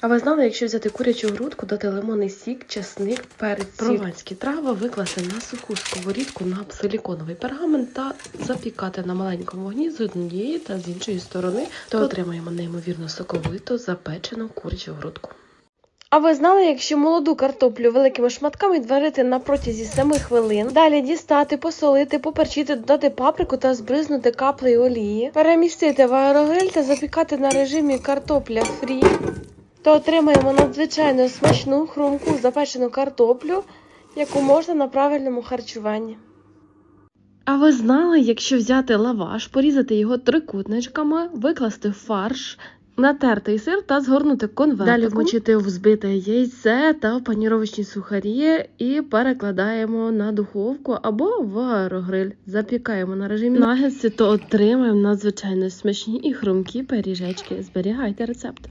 А ви знали, якщо взяти курячу грудку, дати лимонний сік, чесник, перець, прованські трави, викласти на суху сковорідку на силіконовий пергамент та запікати на маленькому вогні з однієї та з іншої сторони, то отримаємо неймовірно соковиту запечену курячу грудку. А ви знали, якщо молоду картоплю великими шматками відварити на протязі 7 хвилин, далі дістати, посолити, поперчити, додати паприку та збризнути каплею олії, перемістити в аерогриль та запікати на режимі картопля фрі, то отримаємо надзвичайно смачну, хрумку, запечену картоплю, яку можна на правильному харчуванні. А ви знали, якщо взяти лаваш, порізати його трикутничками, викласти в фарш, натертий сир та згорнути конвертиком. Далі вмочити в збите яйце та в паніровочні сухарі і перекладаємо на духовку або в аерогриль. Запікаємо на режимі нагетси, то отримаємо надзвичайно смачні і хрумкі пиріжечки. Зберігайте рецепт.